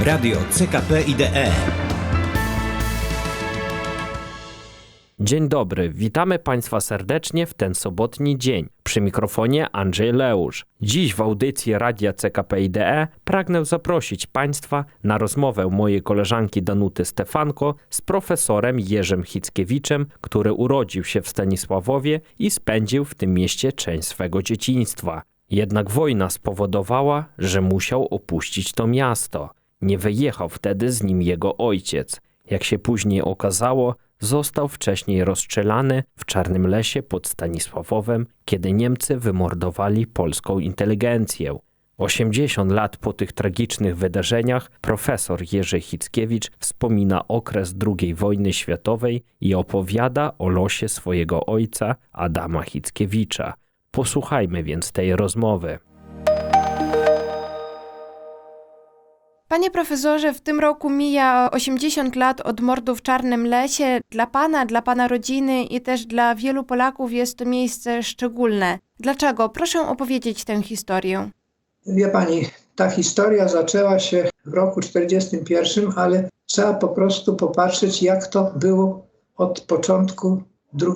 Radio CKP IDE. Dzień dobry, witamy Państwa serdecznie w ten sobotni dzień. Przy mikrofonie Andrzej Leusz. Dziś w audycji Radia CKP IDE pragnę zaprosić Państwa na rozmowę mojej koleżanki Danuty Stefanko z profesorem Jerzym Hickiewiczem, który urodził się w Stanisławowie i spędził w tym mieście część swego dzieciństwa. Jednak wojna spowodowała, że musiał opuścić to miasto. Nie wyjechał wtedy z nim jego ojciec. Jak się później okazało, został wcześniej rozstrzelany w Czarnym Lesie pod Stanisławowem, kiedy Niemcy wymordowali polską inteligencję. 80 lat po tych tragicznych wydarzeniach profesor Jerzy Hickiewicz wspomina okres II wojny światowej i opowiada o losie swojego ojca Adama Hickiewicza. Posłuchajmy więc tej rozmowy. Panie profesorze, w tym roku mija 80 lat od mordu w Czarnym Lesie. Dla pana, dla pana rodziny i też dla wielu Polaków jest to miejsce szczególne. Dlaczego? Proszę opowiedzieć tę historię. Wie pani, ta historia zaczęła się w roku 1941, ale trzeba po prostu popatrzeć, jak to było od początku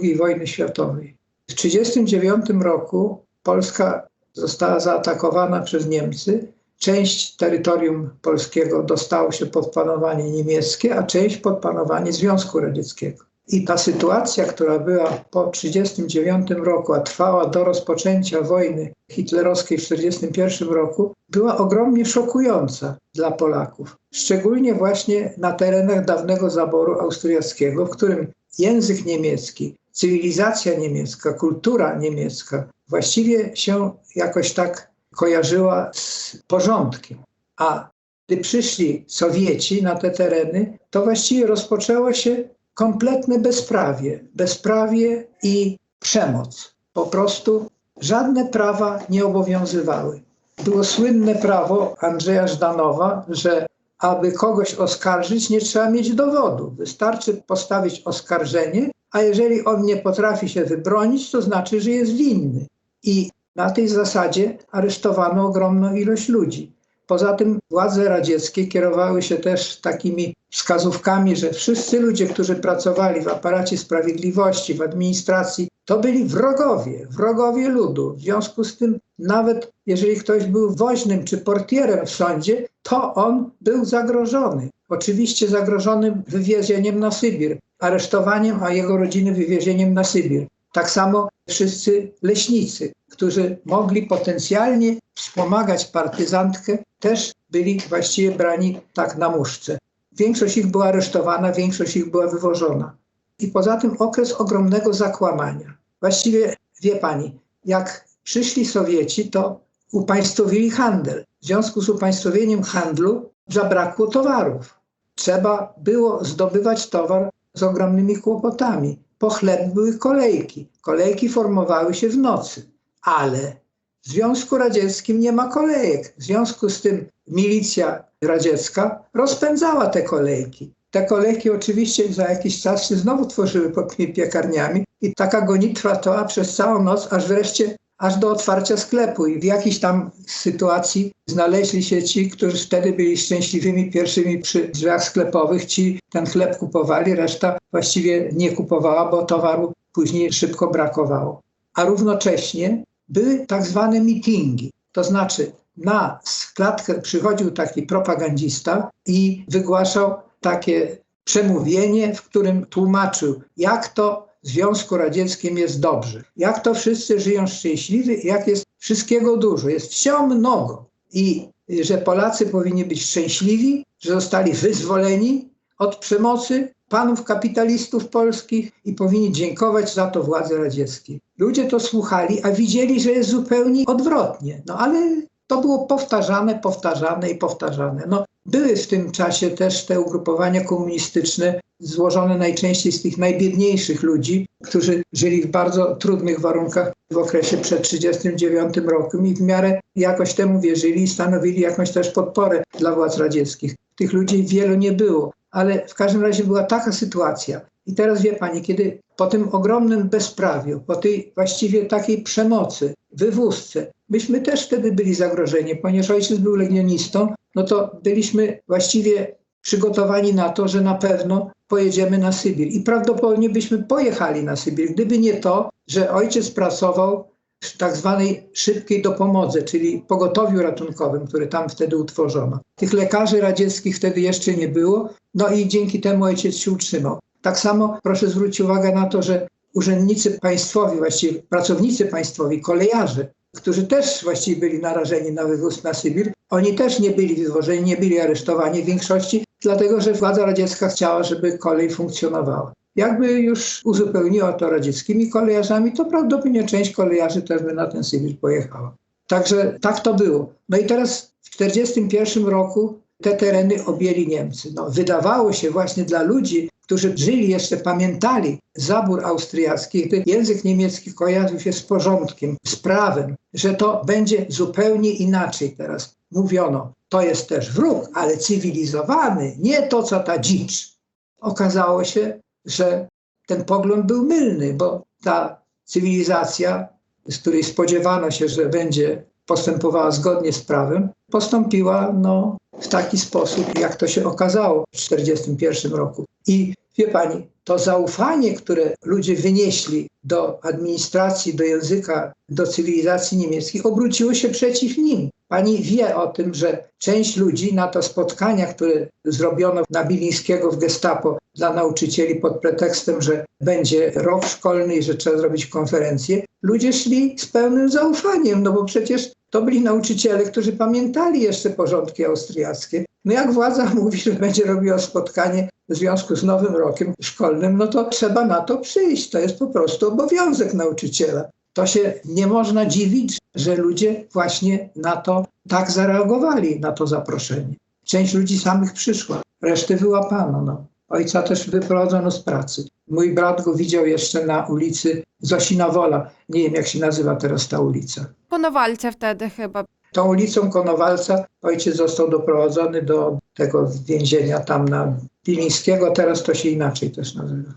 II wojny światowej. W 1939 roku Polska została zaatakowana przez Niemcy. Część terytorium polskiego dostało się pod panowanie niemieckie, a część pod panowanie Związku Radzieckiego. I ta sytuacja, która była po 1939 roku, a trwała do rozpoczęcia wojny hitlerowskiej w 1941 roku, była ogromnie szokująca dla Polaków. Szczególnie właśnie na terenach dawnego zaboru austriackiego, w którym język niemiecki, cywilizacja niemiecka, kultura niemiecka właściwie się jakoś tak kojarzyła z porządkiem. A gdy przyszli Sowieci na te tereny, to właściwie rozpoczęło się kompletne bezprawie. Bezprawie i przemoc. Po prostu żadne prawa nie obowiązywały. Było słynne prawo Andrzeja Żdanowa, że aby kogoś oskarżyć, nie trzeba mieć dowodu. Wystarczy postawić oskarżenie, a jeżeli on nie potrafi się wybronić, to znaczy, że jest winny. I na tej zasadzie aresztowano ogromną ilość ludzi. Poza tym władze radzieckie kierowały się też takimi wskazówkami, że wszyscy ludzie, którzy pracowali w aparacie sprawiedliwości, w administracji, to byli wrogowie, wrogowie ludu. W związku z tym, nawet jeżeli ktoś był woźnym czy portierem w sądzie, to on był zagrożony. Oczywiście zagrożony wywiezieniem na Sybir, aresztowaniem, a jego rodziny wywiezieniem na Sybir. Tak samo wszyscy leśnicy, którzy mogli potencjalnie wspomagać partyzantkę, też byli właściwie brani tak na muszce. Większość ich była aresztowana, większość ich była wywożona. I poza tym okres ogromnego zakłamania. Właściwie, wie pani, jak przyszli Sowieci, to upaństwowili handel. W związku z upaństwowieniem handlu zabrakło towarów. Trzeba było zdobywać towar z ogromnymi kłopotami. Po były kolejki. Kolejki formowały się w nocy, ale w Związku Radzieckim nie ma kolejek. W związku z tym milicja radziecka rozpędzała te kolejki. Te kolejki oczywiście za jakiś czas się znowu tworzyły pod tymi piekarniami i taka gonitwa trwała przez całą noc, aż wreszcie aż do otwarcia sklepu. I w jakiejś tam sytuacji znaleźli się ci, którzy wtedy byli szczęśliwymi pierwszymi przy drzwiach sklepowych. Ci ten chleb kupowali, reszta właściwie nie kupowała, bo towaru później szybko brakowało. A równocześnie były tak zwane mitingi. To znaczy na klatkę przychodził taki propagandista i wygłaszał takie przemówienie, w którym tłumaczył, jak to Związku Radzieckim jest dobrze, jak to wszyscy żyją szczęśliwie, jak jest wszystkiego dużo, jest wsio mnogo. I że Polacy powinni być szczęśliwi, że zostali wyzwoleni od przemocy panów kapitalistów polskich i powinni dziękować za to władze radzieckiej. Ludzie to słuchali, a widzieli, że jest zupełnie odwrotnie. No ale to było powtarzane, powtarzane i powtarzane. No, były w tym czasie też te ugrupowania komunistyczne, złożone najczęściej z tych najbiedniejszych ludzi, którzy żyli w bardzo trudnych warunkach w okresie przed 1939 rokiem i w miarę jakoś temu wierzyli i stanowili jakąś też podporę dla władz radzieckich. Tych ludzi wielu nie było, ale w każdym razie była taka sytuacja. I teraz wie pani, kiedy po tym ogromnym bezprawiu, po tej właściwie takiej przemocy, wywózce, myśmy też wtedy byli zagrożeni, ponieważ ojciec był legionistą, no to byliśmy właściwie przygotowani na to, że na pewno pojedziemy na Sybir. I prawdopodobnie byśmy pojechali na Sybir, gdyby nie to, że ojciec pracował w tak zwanej szybkiej dopomodze, czyli pogotowiu ratunkowym, które tam wtedy utworzono. Tych lekarzy radzieckich wtedy jeszcze nie było, no i dzięki temu ojciec się utrzymał. Tak samo proszę zwrócić uwagę na to, że urzędnicy państwowi, właściwie pracownicy państwowi, kolejarze, którzy też właściwie byli narażeni na wywóz na Sybir, oni też nie byli wywożeni, nie byli aresztowani w większości, dlatego że władza radziecka chciała, żeby kolej funkcjonowała. Jakby już uzupełniła to radzieckimi kolejarzami, to prawdopodobnie część kolejarzy też by na ten Sybir pojechała. Także tak to było. No i teraz w 1941 roku te tereny objęli Niemcy. No, wydawało się właśnie dla ludzi, którzy żyli jeszcze, pamiętali zabór austriacki, język niemiecki kojarzył się z porządkiem, z prawem, że to będzie zupełnie inaczej teraz. Mówiono, to jest też wróg, ale cywilizowany, nie to co ta dzicz. Okazało się, że ten pogląd był mylny, bo ta cywilizacja, z której spodziewano się, że będzie postępowała zgodnie z prawem, postąpiła no, w taki sposób, jak to się okazało w 1941 roku. I wie pani, to zaufanie, które ludzie wynieśli do administracji, do języka, do cywilizacji niemieckiej, obróciło się przeciw nim. Pani wie o tym, że część ludzi na to spotkania, które zrobiono na Bilińskiego w Gestapo dla nauczycieli pod pretekstem, że będzie rok szkolny i że trzeba zrobić konferencję, ludzie szli z pełnym zaufaniem, no bo przecież to byli nauczyciele, którzy pamiętali jeszcze porządki austriackie. No jak władza mówi, że będzie robiła spotkanie w związku z nowym rokiem szkolnym, no to trzeba na to przyjść. To jest po prostu obowiązek nauczyciela. To się nie można dziwić, że ludzie właśnie na to tak zareagowali, na to zaproszenie. Część ludzi samych przyszła, reszty wyłapano. No. Ojca też wyprowadzono z pracy. Mój brat go widział jeszcze na ulicy Zosina Wola. Nie wiem, jak się nazywa teraz ta ulica. Konowalce wtedy chyba. Tą ulicą Konowalca ojciec został doprowadzony do tego więzienia tam na Pilińskiego. Teraz to się inaczej też nazywa.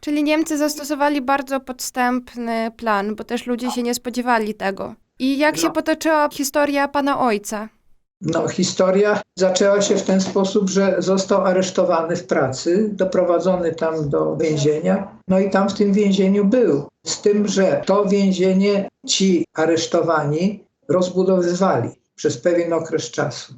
Czyli Niemcy zastosowali bardzo podstępny plan, bo też ludzie się nie spodziewali tego. I jak się No. potoczyła historia pana ojca? No, historia zaczęła się w ten sposób, że został aresztowany w pracy, doprowadzony tam do więzienia, no i tam w tym więzieniu był. Z tym, że to więzienie ci aresztowani rozbudowywali przez pewien okres czasu.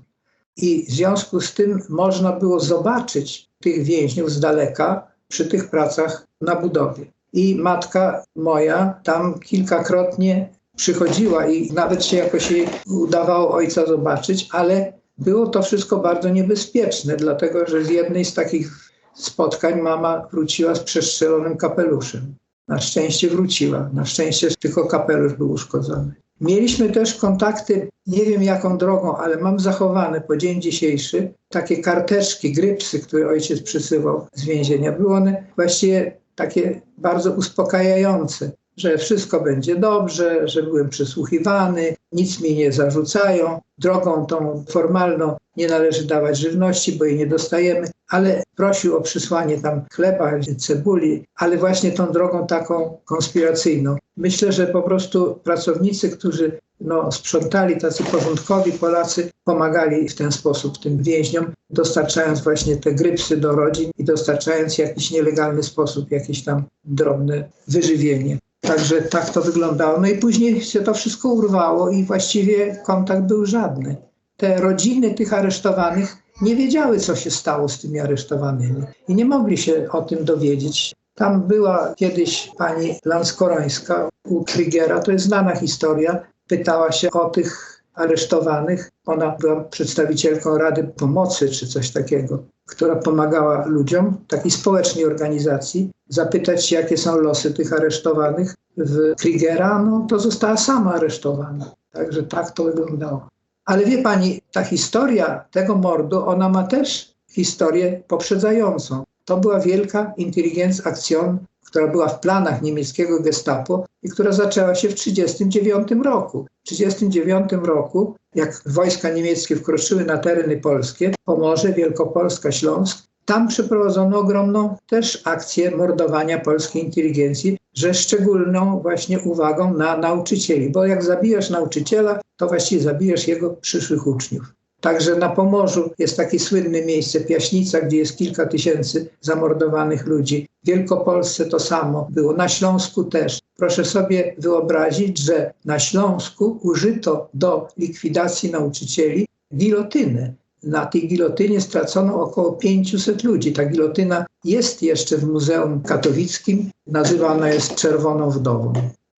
I w związku z tym można było zobaczyć tych więźniów z daleka przy tych pracach na budowie. I matka moja tam kilkakrotnie przychodziła i nawet się jakoś jej udawało ojca zobaczyć, ale było to wszystko bardzo niebezpieczne, dlatego że z jednej z takich spotkań mama wróciła z przestrzelonym kapeluszem. Na szczęście wróciła, na szczęście tylko kapelusz był uszkodzony. Mieliśmy też kontakty, nie wiem jaką drogą, ale mam zachowane po dzień dzisiejszy takie karteczki, grypsy, które ojciec przysyłał z więzienia. Były one właściwie takie bardzo uspokajające, że wszystko będzie dobrze, że byłem przysłuchiwany, nic mi nie zarzucają. Drogą tą formalną nie należy dawać żywności, bo jej nie dostajemy, ale prosił o przysłanie tam chleba, cebuli, ale właśnie tą drogą taką konspiracyjną. Myślę, że po prostu pracownicy, którzy no, sprzątali, tacy porządkowi Polacy, pomagali w ten sposób tym więźniom, dostarczając właśnie te grypsy do rodzin i dostarczając w jakiś nielegalny sposób jakieś tam drobne wyżywienie. Także tak to wyglądało. No i później się to wszystko urwało i właściwie kontakt był żadny. Te rodziny tych aresztowanych nie wiedziały, co się stało z tymi aresztowanymi i nie mogli się o tym dowiedzieć. Tam była kiedyś pani Lanskorońska u Krigera, to jest znana historia. Pytała się o tych aresztowanych. Ona była przedstawicielką Rady Pomocy czy coś takiego, która pomagała ludziom, takiej społecznej organizacji, zapytać jakie są losy tych aresztowanych. W Krigera, no to została sama aresztowana. Także tak to wyglądało. Ale wie pani, ta historia tego mordu, ona ma też historię poprzedzającą. To była wielka intelligenz aktion, która była w planach niemieckiego gestapo i która zaczęła się w 1939 roku. W 1939 roku, jak wojska niemieckie wkroczyły na tereny polskie, Pomorze, Wielkopolska, Śląsk, Tam przeprowadzono ogromną też akcję mordowania polskiej inteligencji, że szczególną właśnie uwagą na nauczycieli, bo jak zabijesz nauczyciela, to właściwie zabijesz jego przyszłych uczniów. Także na Pomorzu jest takie słynne miejsce Piaśnica, gdzie jest kilka tysięcy zamordowanych ludzi. W Wielkopolsce to samo było, na Śląsku też. Proszę sobie wyobrazić, że na Śląsku użyto do likwidacji nauczycieli gilotyny. Na tej gilotynie stracono około 500 ludzi. Ta gilotyna jest jeszcze w Muzeum Katowickim, nazywana jest Czerwoną Wdową.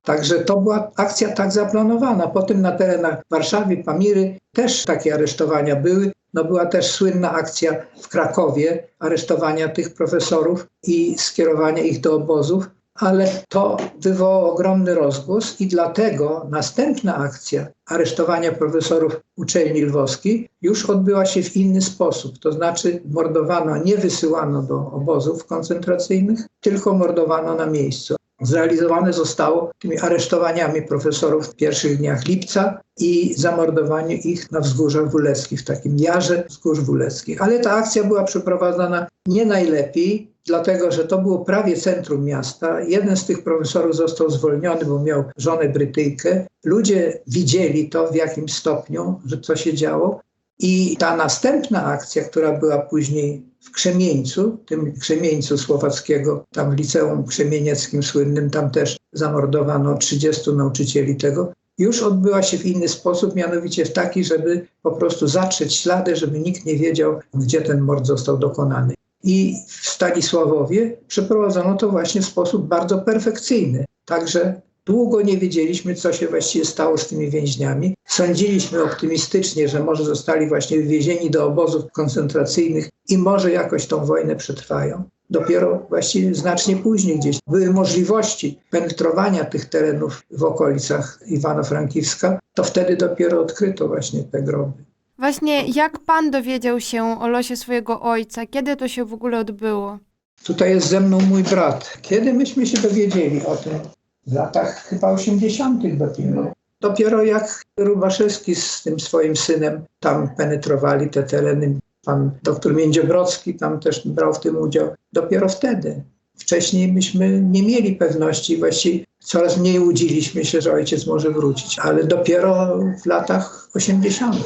Także to była akcja tak zaplanowana. Potem na terenach Warszawy, Pamiry też takie aresztowania były. No była też słynna akcja w Krakowie aresztowania tych profesorów i skierowania ich do obozów, ale to wywołało ogromny rozgłos i dlatego następna akcja aresztowania profesorów uczelni lwowskiej już odbyła się w inny sposób. To znaczy mordowano, nie wysyłano do obozów koncentracyjnych, tylko mordowano na miejscu zrealizowane zostało tymi aresztowaniami profesorów w pierwszych dniach lipca i zamordowanie ich na wzgórzach wuleckich, w takim jarze wzgórz wuleckich. Ale ta akcja była przeprowadzana nie najlepiej, dlatego że to było prawie centrum miasta. Jeden z tych profesorów został zwolniony, bo miał żonę Brytyjkę. Ludzie widzieli to w jakim stopniu, że co się działo. I ta następna akcja, która była później w Krzemieńcu, tym Krzemieńcu Słowackiego, tam w liceum krzemienieckim słynnym, tam też zamordowano 30 nauczycieli tego, już odbyła się w inny sposób, mianowicie w taki, żeby po prostu zatrzeć ślady, żeby nikt nie wiedział, gdzie ten mord został dokonany. I w Stanisławowie przeprowadzono to właśnie w sposób bardzo perfekcyjny. Także Długo nie wiedzieliśmy, co się właściwie stało z tymi więźniami. Sądziliśmy optymistycznie, że może zostali właśnie wywiezieni do obozów koncentracyjnych i może jakoś tą wojnę przetrwają. Dopiero właściwie znacznie później gdzieś były możliwości penetrowania tych terenów w okolicach Iwano-Frankiwska, to wtedy dopiero odkryto właśnie te groby. Właśnie jak pan dowiedział się o losie swojego ojca? Kiedy to się w ogóle odbyło? Tutaj jest ze mną mój brat. Kiedy myśmy się dowiedzieli o tym? W latach chyba 80. dopiero. Dopiero jak Rubaszewski z tym swoim synem tam penetrowali te tereny, pan doktor Międziobrocki tam też brał w tym udział. Dopiero wtedy. Wcześniej myśmy nie mieli pewności, właściwie coraz mniej łudziliśmy się, że ojciec może wrócić, ale dopiero w latach 80.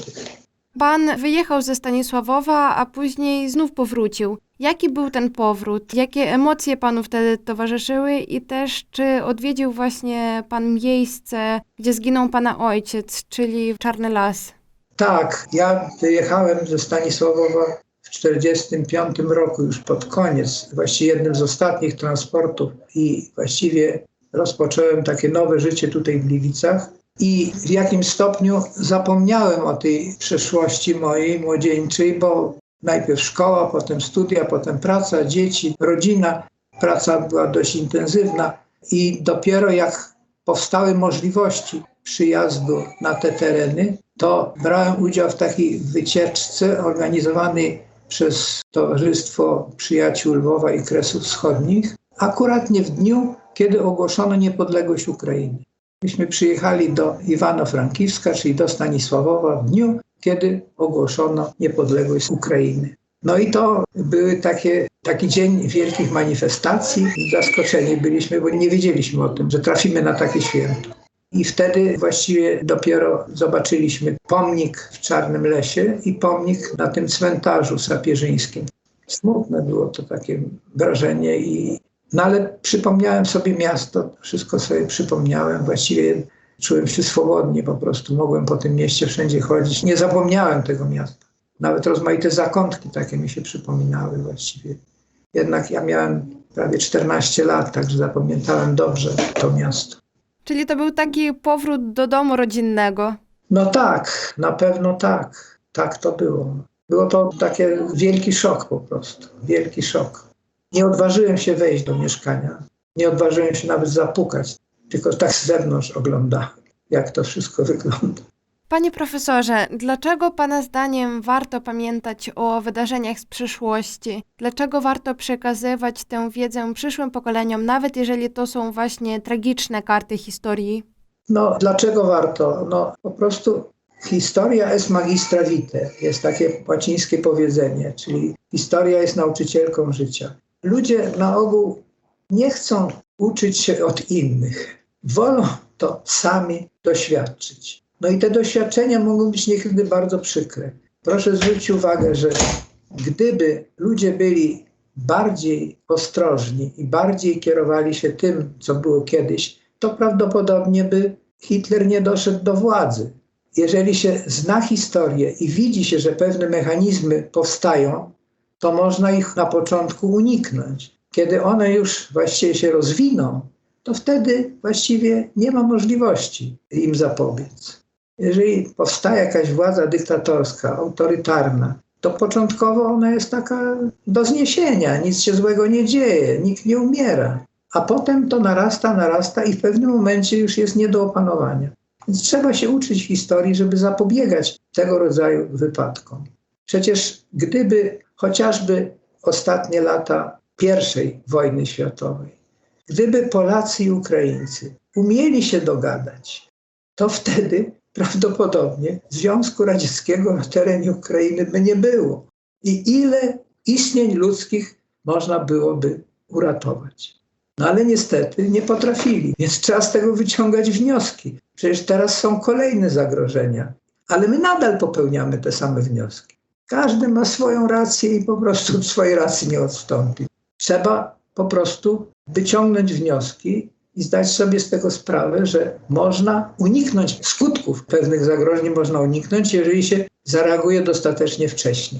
Pan wyjechał ze Stanisławowa, a później znów powrócił. Jaki był ten powrót? Jakie emocje panu wtedy towarzyszyły i też czy odwiedził właśnie pan miejsce, gdzie zginął pana ojciec, czyli Czarny Las? Tak, ja wyjechałem ze Stanisławowa w 1945 roku, już pod koniec, właściwie jednym z ostatnich transportów i właściwie rozpocząłem takie nowe życie tutaj w Gliwicach. I w jakim stopniu zapomniałem o tej przeszłości mojej młodzieńczej, bo najpierw szkoła, potem studia, potem praca, dzieci, rodzina. Praca była dość intensywna i dopiero jak powstały możliwości przyjazdu na te tereny, to brałem udział w takiej wycieczce organizowanej przez Towarzystwo Przyjaciół Lwowa i Kresów Wschodnich, akurat nie w dniu, kiedy ogłoszono niepodległość Ukrainy. Myśmy przyjechali do Iwano-Frankiwska, czyli do Stanisławowa w dniu, kiedy ogłoszono niepodległość Ukrainy. No i to były takie, taki dzień wielkich manifestacji. Zaskoczeni byliśmy, bo nie wiedzieliśmy o tym, że trafimy na takie święto. I wtedy właściwie dopiero zobaczyliśmy pomnik w Czarnym Lesie i pomnik na tym cmentarzu sapieżyńskim. Smutne było to takie wrażenie i no ale przypomniałem sobie miasto, wszystko sobie przypomniałem, właściwie czułem się swobodnie po prostu, mogłem po tym mieście wszędzie chodzić. Nie zapomniałem tego miasta. Nawet rozmaite zakątki takie mi się przypominały właściwie. Jednak ja miałem prawie 14 lat, także zapamiętałem dobrze to miasto. Czyli to był taki powrót do domu rodzinnego. No tak, na pewno tak. Tak to było. Było to takie wielki szok po prostu, wielki szok. Nie odważyłem się wejść do mieszkania. Nie odważyłem się nawet zapukać, tylko tak z zewnątrz oglądałem, jak to wszystko wygląda. Panie profesorze, dlaczego Pana zdaniem warto pamiętać o wydarzeniach z przyszłości? Dlaczego warto przekazywać tę wiedzę przyszłym pokoleniom, nawet jeżeli to są właśnie tragiczne karty historii? No, dlaczego warto? No, po prostu Historia est magistra vitae, jest takie łacińskie powiedzenie, czyli historia jest nauczycielką życia. Ludzie na ogół nie chcą uczyć się od innych, wolą to sami doświadczyć. No i te doświadczenia mogą być niekiedy bardzo przykre. Proszę zwrócić uwagę, że gdyby ludzie byli bardziej ostrożni i bardziej kierowali się tym, co było kiedyś, to prawdopodobnie by Hitler nie doszedł do władzy. Jeżeli się zna historię i widzi się, że pewne mechanizmy powstają, to można ich na początku uniknąć. Kiedy one już właściwie się rozwiną, to wtedy właściwie nie ma możliwości im zapobiec. Jeżeli powstaje jakaś władza dyktatorska, autorytarna, to początkowo ona jest taka do zniesienia, nic się złego nie dzieje, nikt nie umiera. A potem to narasta, narasta i w pewnym momencie już jest nie do opanowania. Więc trzeba się uczyć historii, żeby zapobiegać tego rodzaju wypadkom. Przecież gdyby chociażby ostatnie lata I wojny światowej, gdyby Polacy i Ukraińcy umieli się dogadać, to wtedy prawdopodobnie Związku Radzieckiego na terenie Ukrainy by nie było. I ile istnień ludzkich można byłoby uratować. No ale niestety nie potrafili, więc trzeba z tego wyciągać wnioski. Przecież teraz są kolejne zagrożenia, ale my nadal popełniamy te same wnioski. Każdy ma swoją rację i po prostu od swojej racji nie odstąpi. Trzeba po prostu wyciągnąć wnioski i zdać sobie z tego sprawę, że można uniknąć skutków pewnych zagrożeń, można uniknąć, jeżeli się zareaguje dostatecznie wcześnie.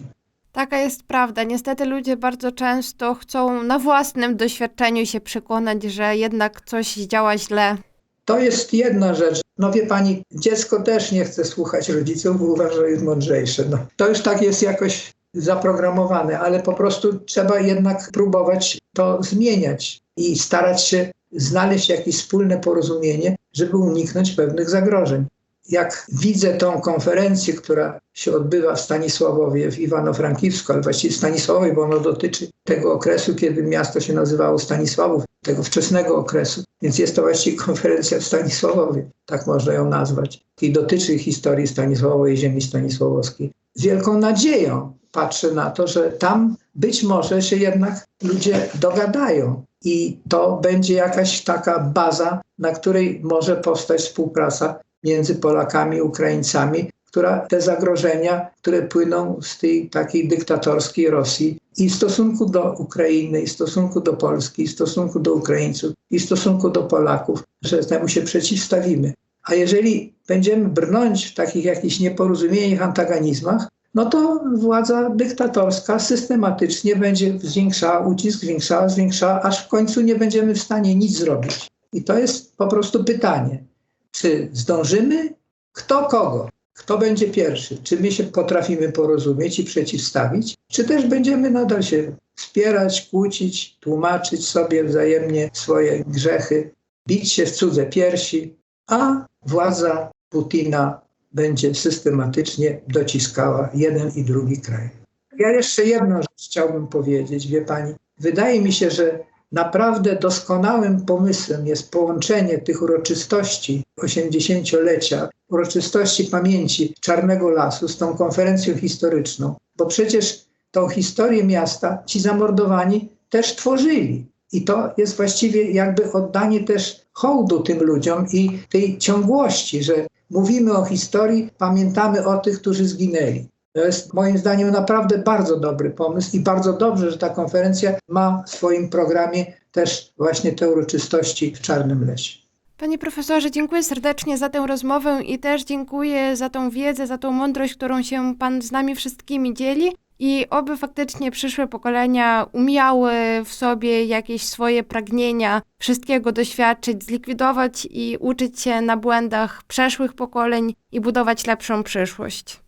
Taka jest prawda. Niestety ludzie bardzo często chcą na własnym doświadczeniu się przekonać, że jednak coś działa źle. To jest jedna rzecz. No wie pani, dziecko też nie chce słuchać rodziców, bo uważa, że jest mądrzejsze. No, to już tak jest jakoś zaprogramowane, ale po prostu trzeba jednak próbować to zmieniać i starać się znaleźć jakieś wspólne porozumienie, żeby uniknąć pewnych zagrożeń. Jak widzę tą konferencję, która się odbywa w Stanisławowie, w Iwano-Frankiwsku, ale właściwie w Stanisławowie, bo ono dotyczy tego okresu, kiedy miasto się nazywało Stanisławów, tego wczesnego okresu. Więc jest to właściwie konferencja w Stanisławowie, tak można ją nazwać. I dotyczy historii Stanisławowej, ziemi stanisławowskiej. Z wielką nadzieją patrzę na to, że tam być może się jednak ludzie dogadają. I to będzie jakaś taka baza, na której może powstać współpraca między Polakami i Ukraińcami, która te zagrożenia, które płyną z tej takiej dyktatorskiej Rosji i w stosunku do Ukrainy, i w stosunku do Polski, i w stosunku do Ukraińców, i w stosunku do Polaków, że temu się przeciwstawimy. A jeżeli będziemy brnąć w takich jakichś nieporozumieniach, antagonizmach, no to władza dyktatorska systematycznie będzie zwiększała ucisk, zwiększała, zwiększała, aż w końcu nie będziemy w stanie nic zrobić. I to jest po prostu pytanie, czy zdążymy? Kto kogo? Kto będzie pierwszy? Czy my się potrafimy porozumieć i przeciwstawić? Czy też będziemy nadal się wspierać, kłócić, tłumaczyć sobie wzajemnie swoje grzechy, bić się w cudze piersi, a władza Putina będzie systematycznie dociskała jeden i drugi kraj. Ja jeszcze jedną rzecz chciałbym powiedzieć, wie pani. Wydaje mi się, że naprawdę doskonałym pomysłem jest połączenie tych uroczystości 80-lecia, uroczystości pamięci Czarnego Lasu z tą konferencją historyczną, bo przecież tą historię miasta ci zamordowani też tworzyli. I to jest właściwie jakby oddanie też hołdu tym ludziom i tej ciągłości, że mówimy o historii, pamiętamy o tych, którzy zginęli. To jest moim zdaniem naprawdę bardzo dobry pomysł i bardzo dobrze, że ta konferencja ma w swoim programie też właśnie te uroczystości w Czarnym Lesie. Panie profesorze, dziękuję serdecznie za tę rozmowę i też dziękuję za tą wiedzę, za tą mądrość, którą się Pan z nami wszystkimi dzieli. I oby faktycznie przyszłe pokolenia umiały w sobie jakieś swoje pragnienia, wszystkiego doświadczyć, zlikwidować i uczyć się na błędach przeszłych pokoleń i budować lepszą przyszłość.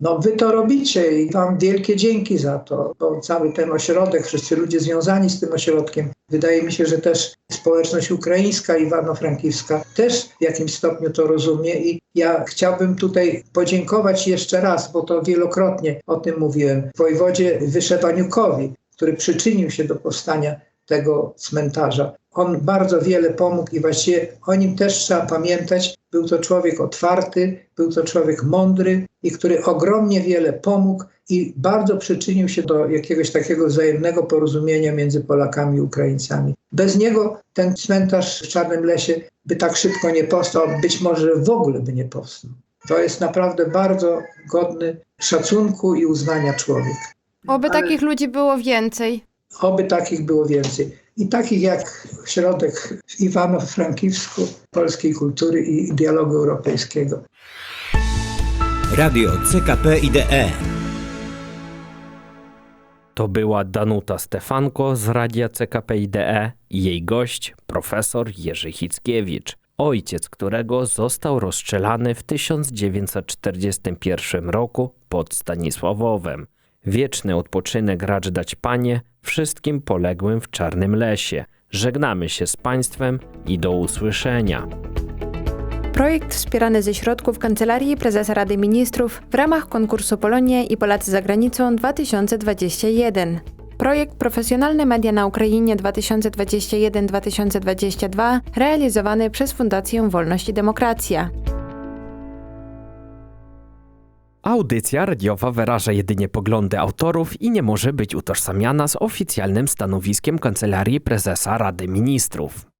No wy to robicie i wam wielkie dzięki za to, bo cały ten ośrodek, wszyscy ludzie związani z tym ośrodkiem, wydaje mi się, że też społeczność ukraińska, Iwano-Frankiwska też w jakimś stopniu to rozumie i ja chciałbym tutaj podziękować jeszcze raz, bo to wielokrotnie o tym mówiłem, wojewodzie Wyszewaniukowi, który przyczynił się do powstania tego cmentarza. On bardzo wiele pomógł i właściwie o nim też trzeba pamiętać. Był to człowiek otwarty, był to człowiek mądry i który ogromnie wiele pomógł i bardzo przyczynił się do jakiegoś takiego wzajemnego porozumienia między Polakami i Ukraińcami. Bez niego ten cmentarz w Czarnym Lesie by tak szybko nie powstał, być może w ogóle by nie powstał. To jest naprawdę bardzo godny szacunku i uznania człowiek. Oby Ale- takich ludzi było więcej. Oby takich było więcej. I takich jak środek w Iwano-Frankiwsku polskiej kultury i dialogu europejskiego. Radio CKP IDE. To była Danuta Stefanko z Radia CKP IDE i jej gość, profesor Jerzy Hickiewicz, ojciec którego został rozstrzelany w 1941 roku pod Stanisławowem. Wieczny odpoczynek racz dać Panie wszystkim poległym w Czarnym Lesie. Żegnamy się z Państwem i do usłyszenia. Projekt wspierany ze środków Kancelarii Prezesa Rady Ministrów w ramach konkursu Polonie i Polacy za granicą 2021. Projekt Profesjonalne Media na Ukrainie 2021-2022 realizowany przez Fundację Wolność i Demokracja. Audycja radiowa wyraża jedynie poglądy autorów i nie może być utożsamiana z oficjalnym stanowiskiem Kancelarii Prezesa Rady Ministrów.